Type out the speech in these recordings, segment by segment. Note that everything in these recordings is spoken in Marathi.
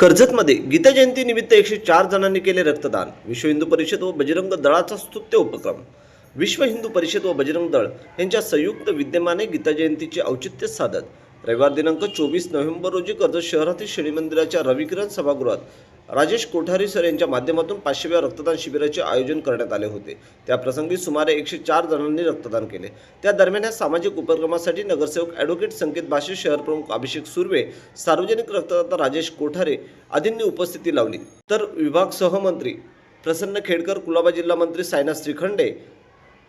कर्जतमध्ये गीता जयंती निमित्त एकशे चार जणांनी केले रक्तदान. विश्व हिंदू परिषद व बजरंग दळाचा स्तुत्य उपक्रम. विश्व हिंदू परिषद व बजरंग दळ यांच्या संयुक्त विद्यमाने गीता जयंतीचे औचित्य साधत. रविवार दिनांक चोवीस नोव्हेंबर रोजी कर्जत शहरातील शनी मंदिराच्या रविकिरण सभागृहात राजेश कोठारी सर यांच्या माध्यमातून पाचशेव्या रक्तदान शिबिराचे आयोजन करण्यात आले होते. त्या प्रसंगी सुमारे एकशे चार जणांनी रक्तदान केले. त्या दरम्यान या सामाजिक उपक्रमासाठी नगरसेवक ॲडव्होकेट संकेत भाषे शहर प्रमुख अभिषेक सुर्वे सार्वजनिक रक्तदाता राजेश कोठारे आदींनी उपस्थिती लावली. तर विभाग सहमंत्री प्रसन्न खेडकर कुलाबा जिल्हा मंत्री सायना श्रीखंडे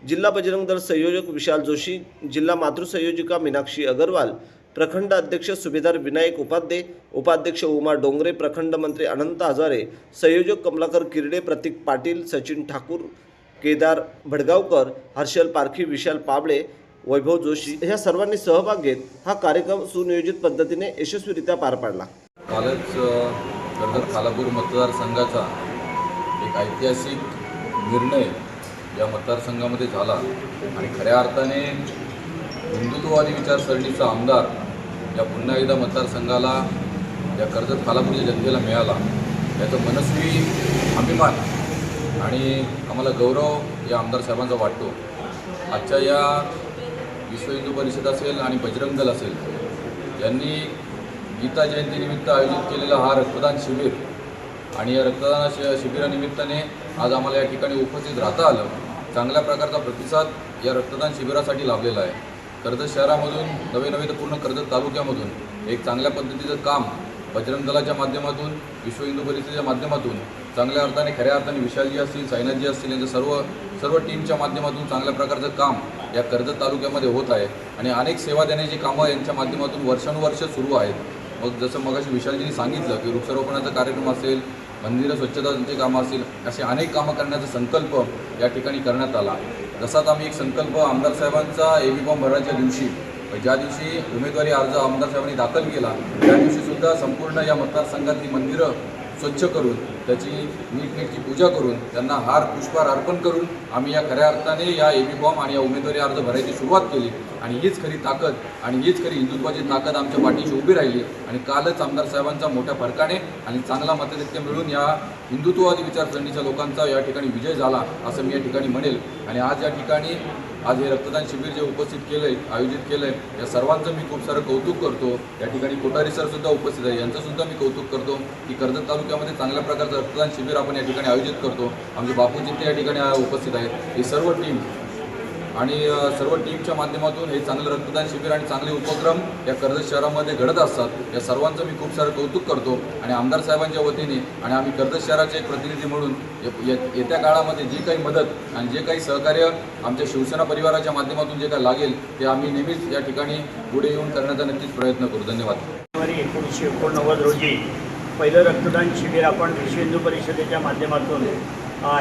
जिल्हा बजरंग दल संयोजक विशाल जोशी जिल्हा मातृसंयोजिका मीनाक्षी अगरवाल प्रखंड अध्यक्ष सुभेदार विनायक उपाध्ये उपाध्यक्ष उमा डोंगरे प्रखंड मंत्री अनंत हजारे संयोजक कमलाकर किरडे प्रतीक पाटील सचिन ठाकूर केदार भडगावकर हर्षल पारखी विशाल पाबळे वैभव जोशी ह्या सर्वांनी सहभाग घेत हा कार्यक्रम सुनियोजित पद्धतीने यशस्वीरित्या पार पाडला. कालच अ, कर्जत खालापूर मतदारसंघाचा एक ऐतिहासिक निर्णय या मतदारसंघामध्ये झाला. आणि खऱ्या अर्थाने हिंदुत्ववादी विचारसरणीचा आमदार या पुन्हा एकदा मतदारसंघाला या कर्जत खालापूरच्या जनतेला मिळाला याचं मनस्वी अभिमान आणि आम्हाला गौरव या आमदार साहेबांचा वाटतो. आजच्या या विश्व हिंदू परिषद असेल आणि बजरंग दल असेल यांनी गीता जयंतीनिमित्त आयोजित केलेला हा रक्तदान शिबिर आणि या रक्तदान शि शिबिरानिमित्ताने आज आम्हाला या ठिकाणी उपस्थित राहता आलं चांगल्या प्रकारचा प्रतिसाद या रक्तदान शिबिरासाठी लाभलेला आहे. कर्जत शहरामधून नवे नवे तर पूर्ण कर्जत तालुक्यामधून एक चांगल्या पद्धतीचं काम बजरंग दलाच्या माध्यमातून विश्व हिंदू परिषदेच्या माध्यमातून चांगल्या अर्थाने खऱ्या अर्थाने विशालजी असतील साईनाथजी असतील यांच्या सर्व सर्व टीमच्या माध्यमातून चांगल्या प्रकारचं काम या कर्जत तालुक्यामध्ये होत आहे. आणि अनेक सेवा देण्याची कामं यांच्या माध्यमातून वर्षानुवर्ष सुरू आहेत. मग जसं मगाशी विशालजींनी सांगितलं की वृक्षारोपणाचा कार्यक्रम असेल मंदिरं स्वच्छताची कामं असतील असे अनेक कामं करण्याचा संकल्प या ठिकाणी करण्यात आला. जसाच आम्ही एक संकल्प आमदार साहेबांचा ए बी फॉर्म भरण्याच्या दिवशी ज्या दिवशी उमेदवारी अर्ज आमदार साहेबांनी दाखल केला त्या दिवशीसुद्धा संपूर्ण या मतदारसंघातली मंदिरं स्वच्छ करून त्याची नीटनेटची पूजा करून त्यांना हार पुष्पहार अर्पण करून आम्ही या खऱ्या अर्थाने या ए बी फॉर्म आणि या उमेदवारी अर्ज भरायची सुरुवात केली. आणि हीच खरी ताकद आणि हीच खरी हिंदुत्वाची ताकद आमच्या पाठीशी उभी राहिली. आणि कालच आमदार साहेबांचा मोठ्या फरकाने आणि चांगला मताधिक्य मिळून या हिंदुत्ववादी विचारसरणीच्या लोकांचा या ठिकाणी विजय झाला असं मी या ठिकाणी म्हणेल. आणि आज या ठिकाणी आज हे रक्तदान शिबिर जे उपस्थित केलं आहे आयोजित केलं आहे या सर्वांचं मी खूप सारं कौतुक करतो. या ठिकाणी कोठारी सर सुद्धा उपस्थित आहे. यांचं सुद्धा मी कौतुक करतो की कर्जत तालुक्यामध्ये चांगल्या प्रकारचं रक्तदान शिबिर आपण या ठिकाणी आयोजित करतो. आमचे बापूजी ते या ठिकाणी उपस्थित आहेत. ही सर्व टीम आणि सर्व टीमच्या माध्यमातून हे चांगलं रक्तदान शिबिर आणि चांगले उपक्रम या कर्जत शहरामध्ये घडत असतात या सर्वांचं मी खूप सारं कौतुक करतो. आणि आमदार साहेबांच्या वतीने आणि आम्ही कर्जत शहराचे एक प्रतिनिधी म्हणून ये- येत्या काळामध्ये जी काही मदत आणि जे काही सहकार्य आमच्या शिवसेना परिवाराच्या माध्यमातून जे काही लागेल ते आम्ही नेहमीच या ठिकाणी पुढे येऊन करण्याचा नक्कीच प्रयत्न करू. धन्यवाद. जानेवारी एकोणीसशे एकोणनव्वद रोजी पहिलं रक्तदान शिबिर आपण विश्व हिंदू परिषदेच्या माध्यमातून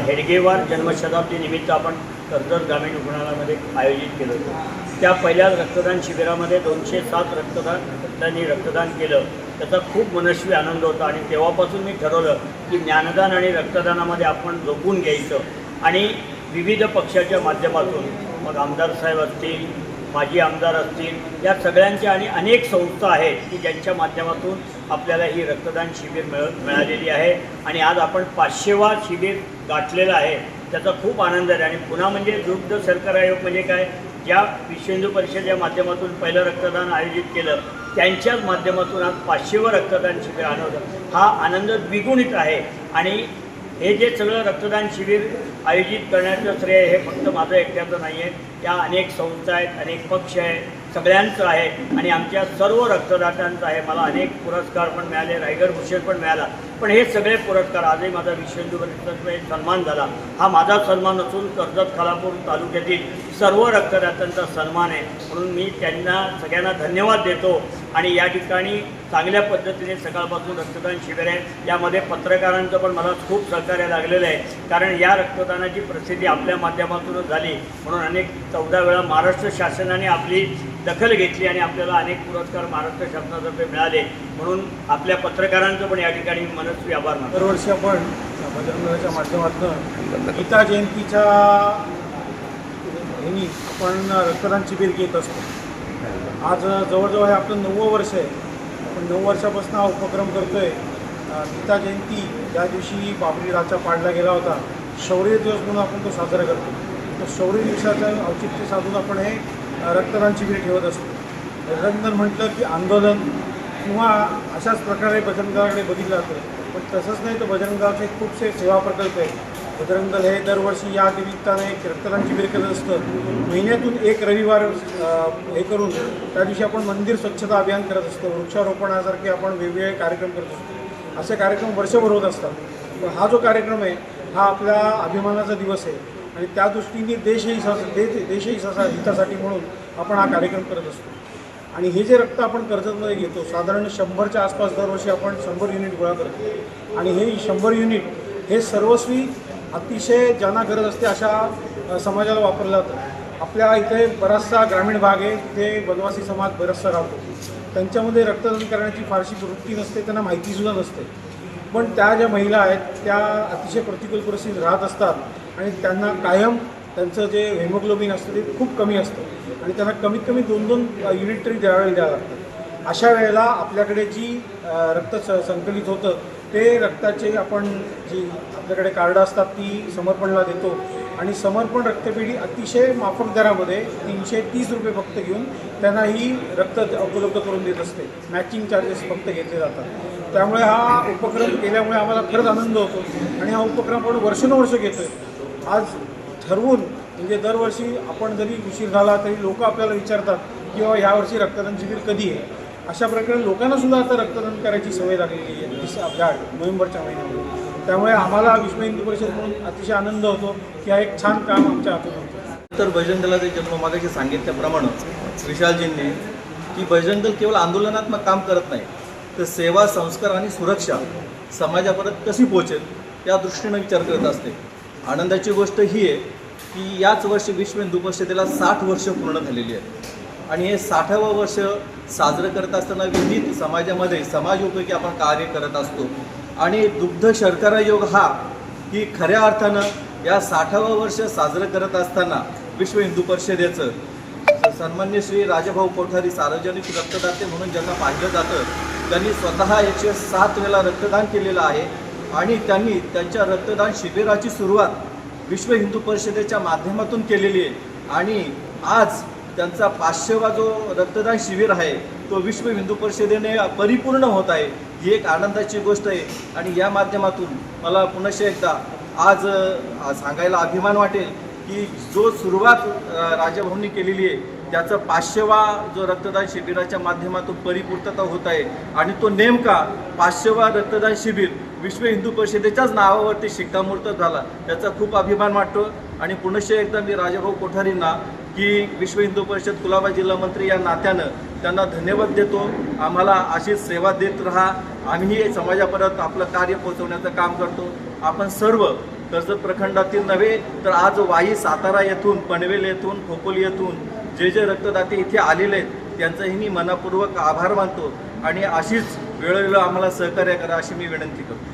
हेडगेवार जन्मशताब्दी निमित्त आपण कर्जत ग्रामीण रुग्णालयामध्ये आयोजित केलं होतं. त्या पहिल्या रक्तदान शिबिरामध्ये दोनशे सात रक्तदान त्यांनी रक्तदान केलं. त्याचा खूप मनस्वी आनंद होता आणि तेव्हापासून मी ठरवलं की ज्ञानदान आणि रक्तदानामध्ये आपण झोपून घ्यायचं आणि विविध पक्षाच्या माध्यमातून मग आमदार साहेब असतील माजी आमदार असतील या सगळ्यांच्या आणि अनेक संस्था आहेत की ज्यांच्या माध्यमातून आपल्याला ही रक्तदान शिबिर मिळ मिळालेली आहे. आणि आज आपण पाचशेवा शिबिर गाठलेलं आहे. त्याचा खूप आनंद आहे. आणि पुन्हा म्हणजे दुग्ध सरकार आयोग म्हणजे काय? ज्या विश्व हिंदू परिषदेच्या माध्यमातून पहिलं रक्तदान आयोजित केलं त्यांच्याच माध्यमातून आज पाचशेवर रक्तदान शिबिर आणवलं हा आनंद द्विगुणित आहे. आणि हे जे सगळं रक्तदान शिबिर आयोजित करण्याचं श्रेय हे फक्त माझं एकट्याचं नाही आहे त्या अनेक संस्था आहेत अनेक पक्ष आहेत सगळ्यांचं आहे आणि आमच्या सर्व रक्तदात्यांचं आहे. मला अनेक पुरस्कार पण मिळाले रायगड भूषण पण मिळाला. पण हे सगळे पुरस्कार आजही माझा विश्व सन्मान झाला. हा माझा सन्मान असून कर्जत खालापूर तालुक्यातील सर्व रक्तदात्यांचा सन्मान आहे. म्हणून मी त्यांना सगळ्यांना धन्यवाद देतो आणि या ठिकाणी चांगल्या पद्धतीने सकाळपासून रक्तदान शिबिर आहे. यामध्ये पत्रकारांचं पण मला खूप सहकार्य लागलेलं आहे. कारण या रक्तदानाची प्रसिद्धी आपल्या माध्यमातूनच झाली. म्हणून अनेक चौदा वेळा महाराष्ट्र शासनाने आपली दखल घेतली आणि आपल्याला अनेक पुरस्कार महाराष्ट्र शासनातर्फे मिळाले. म्हणून आपल्या पत्रकारांचं पण या ठिकाणी मनस्वी आभार मानतो. दरवर्षी आपण बजरंगच्या माध्यमातून गीता जयंतीच्या ह्यानी आपण रक्तदान शिबिर घेत असतो. आज जवळजवळ हे आपलं नववं वर्ष आहे. आपण नऊ वर्षापासून हा उपक्रम करतो आहे गीता जयंती ज्या दिवशी बाबरी राजा पाडला गेला होता शौर्य दिवस म्हणून आपण तो साजरा करतो. शौर्य दिवसाचं औचित्य साधून आपण हे रक्तदान शिबिर ठेवत असतो. रक्तदान म्हटलं की आंदोलन किंवा अशाच प्रकारे बजरंग बघितलं जातं पण तसंच नाही तर बजरंग खूपसे सेवा प्रकल्प आहेत. बजरंग दल हे दरवर्षी या निमित्ताने एक रक्तदान शिबिर करत असतं. महिन्यातून एक रविवार हे करून त्या दिवशी आपण मंदिर स्वच्छता अभियान करत असतो. वृक्षारोपणासारखे आपण वेगवेगळे कार्यक्रम करत असतो. असे कार्यक्रम वर्षभर होत असतात. हा जो कार्यक्रम आहे हा आपल्या अभिमानाचा दिवस आहे. आणि त्या दृष्टीने देशही देशहिसा दे ससा हितासाठी म्हणून आपण हा कार्यक्रम करत असतो. आणि हे जे रक्त आपण कर्जतमध्ये घेतो साधारण शंभरच्या आसपास दरवर्षी आपण शंभर युनिट गोळा करतो. आणि हे शंभर युनिट हे सर्वस्वी अतिशय ज्यांना गरज असते अशा समाजाला वापरलं जातं. आपल्या इथे बराचसा ग्रामीण भाग आहे तिथे वनवासी समाज बराचसा राहतो. त्यांच्यामध्ये रक्तदान करण्याची फारशी वृत्ती नसते त्यांना माहितीसुद्धा नसते. पण त्या ज्या महिला आहेत त्या अतिशय प्रतिकूल परिस्थितीत राहत असतात. आणि त्यांना कायम त्यांचं जे हेमोग्लोबिन असतं ते खूप कमी असतं. आणि त्यांना कमीत कमी दोन दोन युनिट तरी द्यावे द्यावं लागतं अशा वेळेला आपल्याकडे जी रक्त स संकलित होतं ते रक्ताचे आपण जी आपल्याकडे कार्ड असतात ती समर्पणला देतो. आणि समर्पण रक्तपेढी अतिशय माफक दरामध्ये तीनशे तीस रुपये फक्त घेऊन त्यांना ही रक्त उपलब्ध करून देत असते. मॅचिंग चार्जेस फक्त घेतले जातात. त्यामुळे हा उपक्रम केल्यामुळे आम्हाला खरंच आनंद होतो. आणि हा उपक्रम आपण वर्षानुवर्ष घेतो आहे आज ठरवून म्हणजे दरवर्षी आपण जरी उशीर झाला तरी लोक आपल्याला विचारतात की बाबा यावर्षी रक्तदान शिबिर कधी आहे? अशा प्रकारे लोकांना सुद्धा आता रक्तदान करायची सवय लागलेली आहे आपल्या नोव्हेंबरच्या महिन्यामध्ये. त्यामुळे आम्हाला विश्व हिंदू परिषद म्हणून अतिशय आनंद होतो की हा एक छान काम आमच्या हातून होतं. तर बजरंग दलाचे जन्म मागाशी सांगितल्याप्रमाणे विशालजींनी की बजरंग दल केवळ आंदोलनात्मक काम करत नाही तर सेवा संस्कार आणि सुरक्षा समाजापर्यंत कशी पोहोचेल या दृष्टीनं विचार करत असते. आनंदाची गोष्ट ही आहे की याच वर्षी विश्व हिंदू परिषदेला साठ वर्ष पूर्ण झालेली आहेत. आणि हे साठावं वर्ष साजरं करत असताना विविध समाजामध्ये समाजोपयोगी आपण कार्य करत असतो. आणि दुग्ध शर्करा योग हा की खऱ्या अर्थानं या साठावं वर्ष साजरं करत असताना विश्व हिंदू परिषदेचं सन्मान्य श्री राजाभाऊ कोठारी सार्वजनिक रक्तदाते म्हणून ज्यांना पाहिलं जातं त्यांनी स्वतः एकशे सात वेळा रक्तदान केलेलं आहे. आणि त्यांनी त्यांच्या रक्तदान शिबिराची सुरुवात विश्व हिंदू परिषदेच्या माध्यमातून केलेली आहे. आणि आज त्यांचा पाचशेवा जो रक्तदान शिबिर आहे तो विश्व हिंदू परिषदेने परिपूर्ण होत आहे. ही एक आनंदाची गोष्ट आहे. आणि या माध्यमातून मला पुनश्च एकदा आज सांगायला अभिमान वाटेल की जो सुरुवात अ, राजाभाऊंनी केलेली आहे त्याचा पाचशेवा जो रक्तदान शिबिराच्या माध्यमातून परिपूर्तता होत आहे आणि तो नेमका पाचशेवा रक्तदान शिबिर विश्व हिंदू परिषदेच्याच नावावरती शिक्कामोर्तब झाला. त्याचा खूप अभिमान वाटतो आणि पुनश्च एकदा मी राजाभाऊ कोठारींना की विश्व हिंदू परिषद कुलाबा जिल्हा मंत्री या नात्यानं त्यांना धन्यवाद देतो. आम्हाला अशीच सेवा देत राहा. आम्हीही समाजापर्यंत आपलं कार्य पोहोचवण्याचं काम करतो. आपण सर्व कर्जत प्रखंडातील नव्हे तर आज वाई सातारा येथून पनवेल येथून खोपोली येथून जे जे रक्तदाते इथे आलेले आहेत त्यांचंही मी मनापूर्वक आभार मानतो. आणि अशीच वेळोवेळी आम्हाला सहकार्य करा अशी मी विनंती करतो.